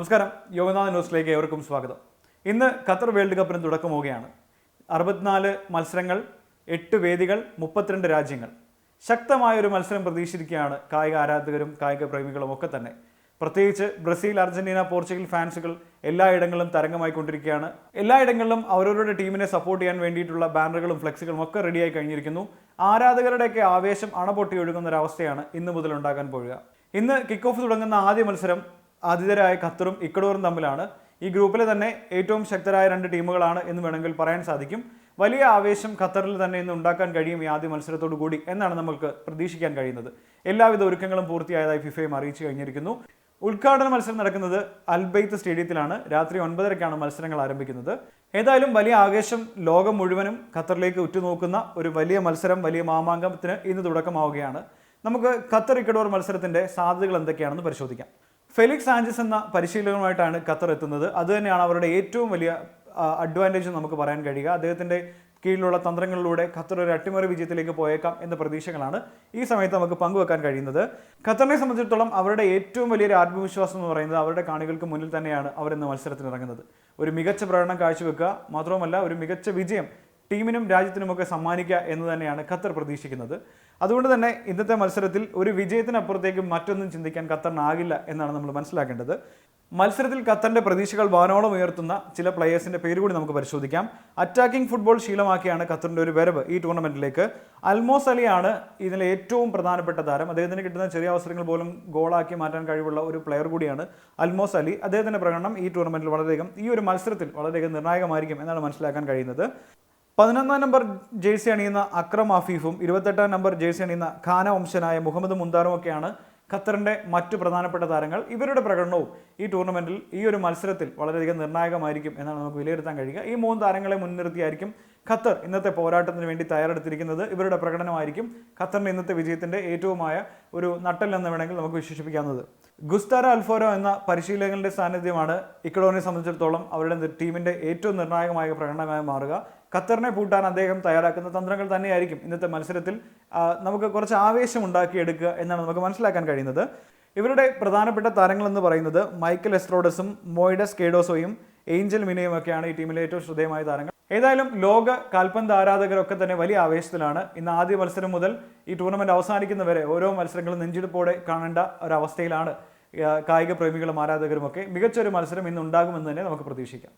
നമസ്കാരം. യോഗനാഥ ന്യൂസിലേക്ക് ഏവർക്കും സ്വാഗതം. ഇന്ന് ഖത്തർ വേൾഡ് കപ്പിന് തുടക്കമാവുകയാണ്. അറുപത്തിനാല് മത്സരങ്ങൾ എട്ട് വേദികൾ മുപ്പത്തിരണ്ട് രാജ്യങ്ങൾ. ശക്തമായ ഒരു മത്സരം പ്രതീക്ഷിച്ചിരിക്കുകയാണ് കായിക ആരാധകരും കായിക പ്രേമികളും ഒക്കെ തന്നെ. പ്രത്യേകിച്ച് ബ്രസീൽ അർജന്റീന പോർച്ചുഗൽ ഫാൻസുകൾ എല്ലായിടങ്ങളിലും തരംഗമായിക്കൊണ്ടിരിക്കുകയാണ് എല്ലായിടങ്ങളിലും അവരവരുടെ ടീമിനെ സപ്പോർട്ട് ചെയ്യാൻ വേണ്ടിയിട്ടുള്ള ബാനറുകളും ഫ്ലെക്സുകളും ഒക്കെ റെഡിയായി കഴിഞ്ഞിരിക്കുന്നു. ആരാധകരുടെയൊക്കെ ആവേശം അണപൊട്ടി ഒഴുകുന്ന ഒരു അവസ്ഥയാണ് ഇന്ന് മുതൽ ഉണ്ടാകാൻ പോവുക. ഇന്ന് കിക്ക് ഓഫ് തുടങ്ങുന്ന ആദ്യ മത്സരം ആതിഥേയരായ ഖത്തറും ഇക്കഡോറും തമ്മിലാണ്. ഈ ഗ്രൂപ്പിലെ തന്നെ ഏറ്റവും ശക്തരായ രണ്ട് ടീമുകളാണ് എന്ന് വേണമെങ്കിൽ പറയാൻ സാധിക്കും. വലിയ ആവേശം ഖത്തറിൽ തന്നെ ഇന്ന് ഉണ്ടാക്കാൻ കഴിയും ഈ ആദ്യ മത്സരത്തോടു കൂടി എന്നാണ് നമ്മൾക്ക് പ്രതീക്ഷിക്കാൻ കഴിയുന്നത്. എല്ലാവിധ ഒരുക്കങ്ങളും പൂർത്തിയായതായി ഫിഫയും അറിയിച്ചു കഴിഞ്ഞിരിക്കുന്നു. ഉദ്ഘാടന മത്സരം നടക്കുന്നത് അൽബൈത്ത് സ്റ്റേഡിയത്തിലാണ്. രാത്രി ഒൻപതരക്കാണ് മത്സരങ്ങൾ ആരംഭിക്കുന്നത്. ഏതായാലും വലിയ ആവേശം ലോകം മുഴുവനും ഖത്തറിലേക്ക് ഉറ്റുനോക്കുന്ന ഒരു വലിയ മത്സരം വലിയ മാമാങ്കത്തിന് ഇന്ന് തുടക്കമാവുകയാണ്. നമുക്ക് ഖത്തർ ഇക്കഡോർ മത്സരത്തിന്റെ സാധ്യതകൾ എന്തൊക്കെയാണെന്ന് പരിശോധിക്കാം. ഫെലിക്സ് ആഞ്ചസ് എന്ന പരിശീലകനുമായിട്ടാണ് ഖത്തർ എത്തുന്നത്. അതുതന്നെയാണ് അവരുടെ ഏറ്റവും വലിയ അഡ്വാന്റേജ് നമുക്ക് പറയാൻ കഴിയുക. അദ്ദേഹത്തിന്റെ കീഴിലുള്ള തന്ത്രങ്ങളിലൂടെ ഖത്തർ ഒരു അട്ടിമറി വിജയത്തിലേക്ക് പോയേക്കാം എന്ന പ്രതീക്ഷകളാണ് ഈ സമയത്ത് നമുക്ക് പങ്കുവെക്കാൻ കഴിയുന്നത്. ഖത്തറിനെ സംബന്ധിച്ചിടത്തോളം അവരുടെ ഏറ്റവും വലിയൊരു ആത്മവിശ്വാസം എന്ന് പറയുന്നത് അവരുടെ കാണികൾക്ക് മുന്നിൽ തന്നെയാണ് അവരിന്ന് മത്സരത്തിന് ഇറങ്ങുന്നത് ഒരു മികച്ച പ്രകടനം കാഴ്ചവെക്കുക മാത്രവുമല്ല ഒരു മികച്ച വിജയം ടീമിനും രാജ്യത്തിനുമൊക്കെ സമ്മാനിക്കുക എന്ന് തന്നെയാണ് ഖത്തർ പ്രതീക്ഷിക്കുന്നത്. അതുകൊണ്ട് തന്നെ ഇന്നത്തെ മത്സരത്തിൽ ഒരു വിജയത്തിനപ്പുറത്തേക്ക് മറ്റൊന്നും ചിന്തിക്കാൻ ഖത്തറിനാകില്ല എന്നാണ് നമ്മൾ മനസ്സിലാക്കേണ്ടത്. മത്സരത്തിൽ ഖത്തറിന്റെ പ്രതീക്ഷകൾ വാനോളം ഉയർത്തുന്ന ചില പ്ലെയേഴ്സിന്റെ പേര് കൂടി നമുക്ക് പരിശോധിക്കാം. അറ്റാക്കിംഗ് ഫുട്ബോൾ ശീലമാക്കിയാണ് ഖത്തറിന്റെ ഒരു വരവ് ഈ ടൂർണമെന്റിലേക്ക് അൽമോസ് അലിയാണ് ഇതിലെ ഏറ്റവും പ്രധാനപ്പെട്ട താരം. അദ്ദേഹത്തിന് കിട്ടുന്ന ചെറിയ അവസരങ്ങൾ പോലും ഗോളാക്കി മാറ്റാൻ കഴിവുള്ള ഒരു പ്ലെയർ കൂടിയാണ് അൽമോസ് അലി അദ്ദേഹത്തിന്റെ പ്രകടനം ഈ ടൂർണമെന്റിൽ വളരെയധികം ഈ ഒരു മത്സരത്തിൽ വളരെയധികം നിർണായകമായിരിക്കും എന്നാണ് മനസ്സിലാക്കാൻ കഴിയുന്നത്. പതിനൊന്നാം നമ്പർ ജേഴ്സി അണിയുന്ന അക്രം ആഫീഫും ഇരുപത്തെട്ടാം നമ്പർ ജേഴ്സി അണിയുന്ന ഖാന വംശനായ മുഹമ്മദ് മുന്താറും ഒക്കെയാണ് ഖത്തറിന്റെ മറ്റു പ്രധാനപ്പെട്ട താരങ്ങൾ ഇവരുടെ പ്രകടനവും ഈ ടൂർണമെന്റിൽ ഈ ഒരു മത്സരത്തിൽ വളരെയധികം നിർണായകമായിരിക്കും എന്നാണ് നമുക്ക് വിലയിരുത്താൻ കഴിയുക. ഈ മൂന്ന് താരങ്ങളെ മുൻനിർത്തിയായിരിക്കും ഖത്തർ ഇന്നത്തെ പോരാട്ടത്തിന് വേണ്ടി തയ്യാറെടുത്തിരിക്കുന്നത്. ഇവരുടെ പ്രകടനമായിരിക്കും ഖത്തറിന്റെ ഇന്നത്തെ വിജയത്തിന്റെ ഏറ്റവുമായ ഒരു നട്ടൽ എന്ന് വേണമെങ്കിൽ നമുക്ക് വിശേഷിപ്പിക്കാവുന്നത്. ഗുസ്താര അൽഫോരോ എന്ന പരിശീലകന്റെ സാന്നിധ്യമാണ് ഇക്കഡോറിനെ സംബന്ധിച്ചിടത്തോളം അവരുടെ ടീമിന്റെ ഏറ്റവും നിർണായകമായ പ്രകടനമായി മാറുക. ഖത്തറിനെ പൂട്ടാൻ അദ്ദേഹം തയ്യാറാക്കുന്ന തന്ത്രങ്ങൾ തന്നെയായിരിക്കും ഇന്നത്തെ മത്സരത്തിൽ നമുക്ക് കുറച്ച് ആവേശം ഉണ്ടാക്കിയെടുക്കുക എന്നാണ് നമുക്ക് മനസ്സിലാക്കാൻ കഴിയുന്നത്. ഇവരുടെ പ്രധാനപ്പെട്ട താരങ്ങൾ എന്ന് പറയുന്നത് മൈക്കൽ എസ്ട്രോഡസും മോയിഡസ് കേഡോസോയും ഏഞ്ചൽ മിനയും ഒക്കെയാണ് ഈ ടീമിലെ ഏറ്റവും ശ്രദ്ധേയമായ താരങ്ങൾ. ഏതായാലും ലോക കാൽപന്ത് ആരാധകരൊക്കെ തന്നെ വലിയ ആവേശത്തിലാണ്. ഇന്ന് ആദ്യ മത്സരം മുതൽ ഈ ടൂർണമെന്റ് അവസാനിക്കുന്നവരെ ഓരോ മത്സരങ്ങളും നെഞ്ചിടുപ്പോടെ കാണേണ്ട ഒരവസ്ഥയിലാണ് കായിക പ്രേമികളും ആരാധകരും ഒക്കെ മികച്ച ഒരു മത്സരം ഇന്ന് ഉണ്ടാകുമെന്ന് തന്നെ നമുക്ക് പ്രതീക്ഷിക്കാം.